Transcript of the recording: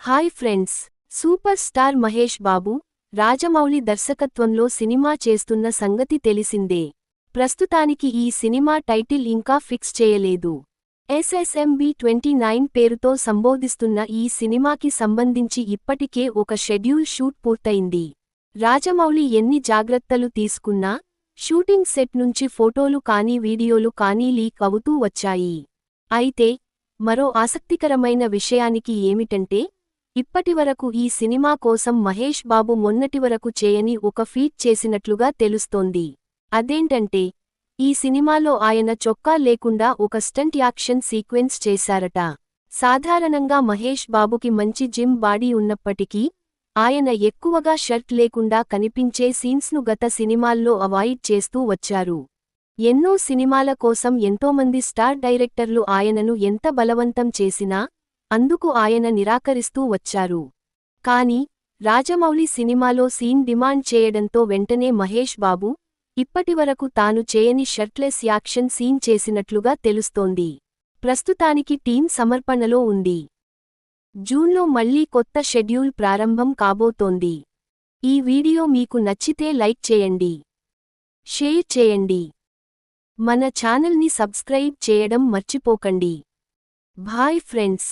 Hi friends super star Mahesh Babu Rajamouli దర్శకత్వంలో cinema చేస్తున్న సంగతి తెలిసిందే. ప్రస్తుతానికి ఈ సినిమా టైటిల్ ఇంకా ఫిక్స్ చేయలేదు. ఎస్ఎస్ఎంబి ట్వంటీ నైన్ పేరుతో సంబోధిస్తున్న ఈ సినిమాకి సంబంధించి ఇప్పటికే ఒక షెడ్యూల్ షూట్ పూర్తయింది. రాజమౌళి ఎన్ని జాగ్రత్తలు తీసుకున్నా షూటింగ్ సెట్ నుంచి ఫోటోలు కానీ వీడియోలు కానీ లీక్ అవుతూ వచ్చాయి. అయితే మరో ఆసక్తికరమైన విషయానికి ఏమిటంటే ఇప్పటివరకు ఈ సినిమా కోసం మహేష్ బాబు మొన్నటివరకు చేయని ఒక ఫీట్ చేసినట్లుగా తెలుస్తోంది. అదేంటంటే ఈ సినిమాలో ఆయన చొక్కా లేకుండా ఒక స్టంట్ యాక్షన్ సీక్వెన్స్ చేశారట. సాధారణంగా మహేష్ బాబుకి మంచి జిమ్ బాడీ ఉన్నప్పటికీ ఆయన ఎక్కువగా షర్ట్ లేకుండా కనిపించే సీన్స్ను గత సినిమాల్లో అవాయిడ్ చేస్తూ వచ్చారు. ఎన్నో సినిమాల కోసం ఎంతోమంది స్టార్ డైరెక్టర్లు ఆయనను ఎంత బలవంతం చేసినా అందుకు ఆయన నిరాకరిస్తూ వచ్చారు. కాని రాజమౌళి సినిమాలో సీన్ డిమాండ్ చేయడంతో వెంటనే మహేష్ బాబు ఇప్పటివరకు తాను చేయని షర్ట్లెస్ యాక్షన్ సీన్ చేసినట్లుగా తెలుస్తోంది. ప్రస్తుతానికి టీం సమర్పణలో ఉంది. జూన్లో మళ్ళీ కొత్త షెడ్యూల్ ప్రారంభం కాబోతోంది. ఈ వీడియో మీకు నచ్చితే లైక్ చేయండి. షేర్ చేయండి. మన ఛానల్ని సబ్స్క్రైబ్ చేయడం మర్చిపోకండి. Bye friends.